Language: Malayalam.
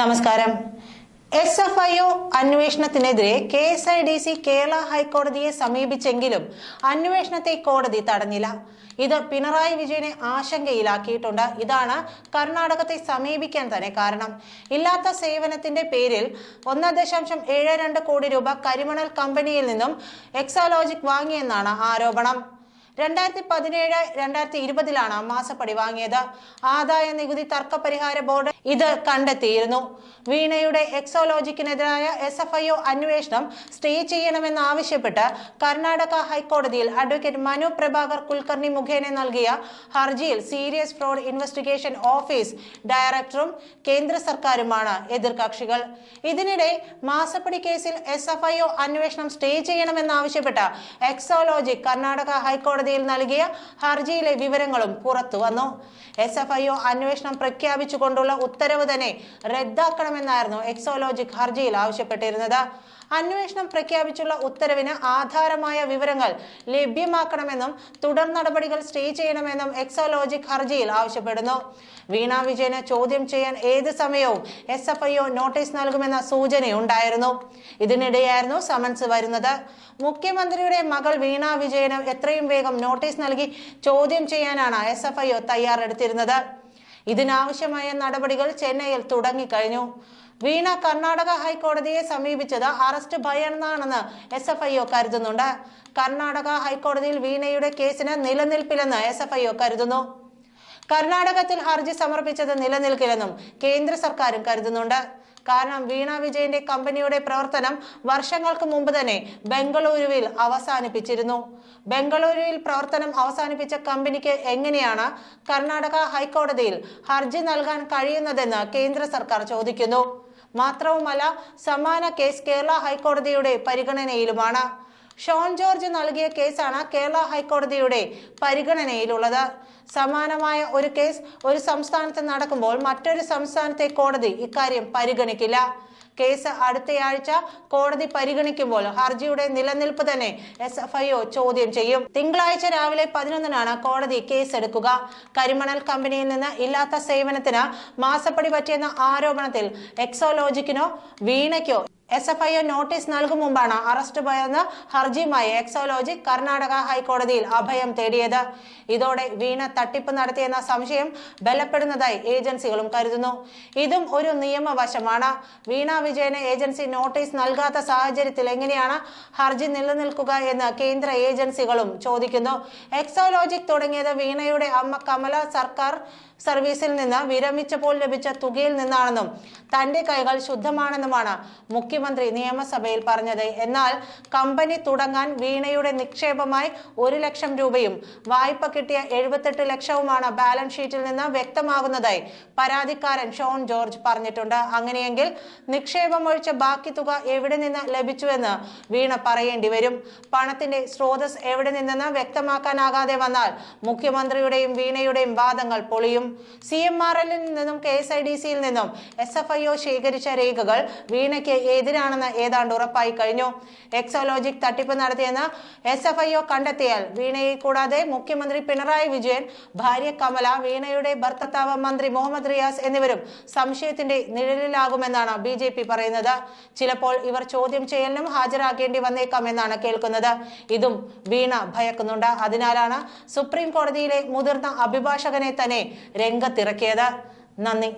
നമസ്കാരം. S F I O അന്വേഷണത്തിനെതിരെ K S I D C Kerala ഹൈക്കോടതിയെ സമീപിച്ചെങ്കിലും അന്വേഷണത്തെ കോടതി തടഞ്ഞില്ല. ഇത് പിണറായി വിജയനെ ആശങ്കയിലാക്കിയിട്ടുണ്ട്. ഇതാണ് കർണാടകത്തെ സമീപിക്കാൻ തന്നെ കാരണം. ഇല്ലാത്ത സേവനത്തിന്റെ പേരിൽ ഒന്ന് ദശാംശം ഏഴ് രണ്ട് കോടി രൂപ കരിമണൽ കമ്പനിയിൽ നിന്നും എക്സാലോജിക് വാങ്ങിയെന്നാണ് ആരോപണം. രണ്ടായിരത്തി പതിനേഴ് രണ്ടായിരത്തി ഇരുപതിലാണ് മാസപ്പടി വാങ്ങിയത്. ആദായ നികുതി തർക്ക പരിഹാര ബോർഡ് ഇത് കണ്ടെത്തിയിരുന്നു. വീണയുടെ എക്സോലോജിക്കിനെതിരായ എസ് എഫ് ഐ ഒ അന്വേഷണം സ്റ്റേ ചെയ്യണമെന്നാവശ്യപ്പെട്ട് കർണാടക ഹൈക്കോടതിയിൽ അഡ്വക്കേറ്റ് മനു പ്രഭാകർ കുൽക്കർണി മുഖേന നൽകിയ ഹർജിയിൽ സീരിയസ് ഫ്രോഡ് ഇൻവെസ്റ്റിഗേഷൻ ഓഫീസ് ഡയറക്ടറും കേന്ദ്ര സർക്കാരുമാണ് എതിർകക്ഷികൾ. ഇതിനിടെ മാസപ്പടി കേസിൽ എസ് എഫ് ഐ ഒ അന്വേഷണം സ്റ്റേ ചെയ്യണമെന്നാവശ്യപ്പെട്ട് എക്സോലോജിക് കർണാടക ഹൈക്കോടതിയിൽ നൽകിയ ഹർജിയിലെ വിവരങ്ങളും പുറത്തു വന്നു. എസ് എഫ് ഐ ഒ അന്വേഷണം പ്രഖ്യാപിച്ചുകൊണ്ടുള്ള ഉത്തരവ് തന്നെ റദ്ദാക്കണമെന്നായിരുന്നു എക്സോലോജിക് ഹർജിയിൽ ആവശ്യപ്പെട്ടിരുന്നത്. അന്വേഷണം പ്രഖ്യാപിച്ചുള്ള ഉത്തരവിന് ആധാരമായ വിവരങ്ങൾ ലഭ്യമാക്കണമെന്നും തുടർ നടപടികൾ സ്റ്റേ ചെയ്യണമെന്നും എക്സോലോജിക് ഹർജിയിൽ ആവശ്യപ്പെടുന്നു. വീണ വിജയന് ചോദ്യം ചെയ്യാൻ ഏത് സമയവും S F I O notice നൽകുമെന്ന സൂചനയുണ്ടായിരുന്നു. ഇതിനിടെയായിരുന്നു സമൻസ് വരുന്നത്. മുഖ്യമന്ത്രിയുടെ മകൾ വീണ വിജയന് എത്രയും വേഗം നോട്ടീസ് നൽകി ചോദ്യം ചെയ്യാനാണ് എസ് എഫ് ഐ തയ്യാറെടുത്തിരുന്നത്. ഇതിനാവശ്യമായ നടപടികൾ ചെന്നൈയിൽ തുടങ്ങിക്കഴിഞ്ഞു. വീണ കർണാടക ഹൈക്കോടതിയെ സമീപിച്ചത് അറസ്റ്റ് ഭയന്നാണെന്ന് എസ് എഫ് ഐ ഒ കരുതുന്നുണ്ട്. കർണാടക ഹൈക്കോടതിയിൽ വീണയുടെ കേസിന് നിലനിൽപ്പില്ലെന്ന് എസ് എഫ് ഐ ഒ കരുതുന്നു. കർണാടകത്തിൽ ഹർജി സമർപ്പിച്ചത് നിലനിൽക്കില്ലെന്നും കേന്ദ്ര സർക്കാരും കരുതുന്നുണ്ട്. കാരണം വീണ വിജയന്റെ കമ്പനിയുടെ പ്രവർത്തനം വർഷങ്ങൾക്ക് മുമ്പ് തന്നെ ബംഗളൂരുവിൽ അവസാനിപ്പിച്ചിരുന്നു. ബംഗളൂരുവിൽ പ്രവർത്തനം അവസാനിപ്പിച്ച കമ്പനിക്ക് എങ്ങനെയാണ് കർണാടക ഹൈക്കോടതിയിൽ ഹർജി നൽകാൻ കഴിയുന്നതെന്ന് കേന്ദ്ര സർക്കാർ ചോദിക്കുന്നു. മാത്രവുമല്ല സമാന കേസ് കേരള ഹൈക്കോടതിയുടെ പരിഗണനയിലുമാണ്. ഷോൺ ജോർജ് നൽകിയ കേസാണ് കേരള ഹൈക്കോടതിയുടെ പരിഗണനയിലുള്ളത്. സമാനമായ ഒരു കേസ് ഒരു സംസ്ഥാനത്ത് നടക്കുമ്പോൾ മറ്റൊരു സംസ്ഥാനത്തെ കോടതി ഇക്കാര്യം പരിഗണിക്കില്ല. കേസ് അടുത്തയാഴ്ച കോടതി പരിഗണിക്കുമ്പോൾ ഹർജിയുടെ നിലനിൽപ്പ് തന്നെ എസ് എഫ് ഐ ഒ ചോദ്യം ചെയ്യും. തിങ്കളാഴ്ച രാവിലെ പതിനൊന്നിനാണ് കോടതി കേസെടുക്കുക. കരിമണൽ കമ്പനിയിൽ നിന്ന് ഇല്ലാത്ത സേവനത്തിന് മാസപ്പടി പറ്റിയെന്ന ആരോപണത്തിൽ എക്സോലോജിക്കിനോ വീണയ്ക്കോ എസ് എഫ് ഐ നോട്ടീസ് നൽകും മുമ്പാണ് അറസ്റ്റ് ഭയന്ന് ഹർജിയുമായി എക്സോലോജി കർണാടക ഹൈക്കോടതിയിൽ അഭയം തേടിയത്. ഇതോടെ വീണ തട്ടിപ്പ് നടത്തിയെന്ന സംശയം ബലപ്പെടുന്നതായി ഏജൻസികളും കരുതുന്നു. ഇതും ഒരു നിയമവശമാണ്. വീണ വിജയന് ഏജൻസി നോട്ടീസ് നൽകാത്ത സാഹചര്യത്തിൽ എങ്ങനെയാണ് ഹർജി നിലനിൽക്കുക എന്ന് കേന്ദ്ര ഏജൻസികളും ചോദിക്കുന്നു. എക്സോലോജിക് തുടങ്ങിയത് വീണയുടെ അമ്മ കമല സർക്കാർ സർവീസിൽ നിന്ന് വിരമിച്ചപ്പോൾ ലഭിച്ച തുകയിൽ നിന്നാണെന്നും തന്റെ കൈകൾ ശുദ്ധമാണെന്നുമാണ് മുഖ്യമന്ത്രി നിയമസഭയിൽ പറഞ്ഞത്. എന്നാൽ കമ്പനി തുടങ്ങാൻ വീണയുടെ നിക്ഷേപമായി ഒരു ലക്ഷം രൂപയും വായ്പ കിട്ടിയ എഴുപത്തെട്ട് ലക്ഷവുമാണ് ബാലൻസ് ഷീറ്റിൽ നിന്ന് വ്യക്തമാകുന്നതായി പരാതിക്കാരൻ ഷോൺ ജോർജ് പറഞ്ഞിട്ടുണ്ട്. അങ്ങനെയെങ്കിൽ നിക്ഷേപം ഒഴിച്ച ബാക്കി തുക എവിടെ നിന്ന് ലഭിച്ചുവെന്ന് വീണ പറയേണ്ടി വരും. പണത്തിന്റെ സ്രോതസ് എവിടെ നിന്നെന്ന് വ്യക്തമാക്കാനാകാതെ വന്നാൽ മുഖ്യമന്ത്രിയുടെയും വീണയുടെയും വാദങ്ങൾ പൊളിയും. സി എം ആർ എല്ലിൽ നിന്നും കെ എസ് ഐ ഡി സിയിൽ നിന്നും എസ് എഫ് ഐ ഒ ശേഖരിച്ച രേഖകൾ വീണയ്ക്ക് എതിരാണെന്ന് ഏതാണ്ട് ഉറപ്പായി കഴിഞ്ഞു. എക്സോലോജിക് തട്ടിപ്പ് നടത്തിയെന്ന് എസ് എഫ് ഐ ഒ കണ്ടെത്തിയാൽ വീണയെ കൂടാതെ മുഖ്യമന്ത്രി പിണറായി വിജയൻ ഭാര്യ കമല വീണയുടെ ഭർത്താവ് മന്ത്രി മുഹമ്മദ് റിയാസ് എന്നിവരും സംശയത്തിന്റെ നിഴലിലാകുമെന്നാണ് ബി ജെ പി പറയുന്നത്. ചിലപ്പോൾ ഇവർ ചോദ്യം ചെയ്യലിനും ഹാജരാക്കേണ്ടി വന്നേക്കാം എന്നാണ് കേൾക്കുന്നത്. ഇതും വീണ ഭയക്കുന്നുണ്ട്. അതിനാലാണ് സുപ്രീം കോടതിയിലെ മുതിർന്ന അഭിഭാഷകനെ തന്നെ രംഗത്തിറക്കിയത്. നന്ദി.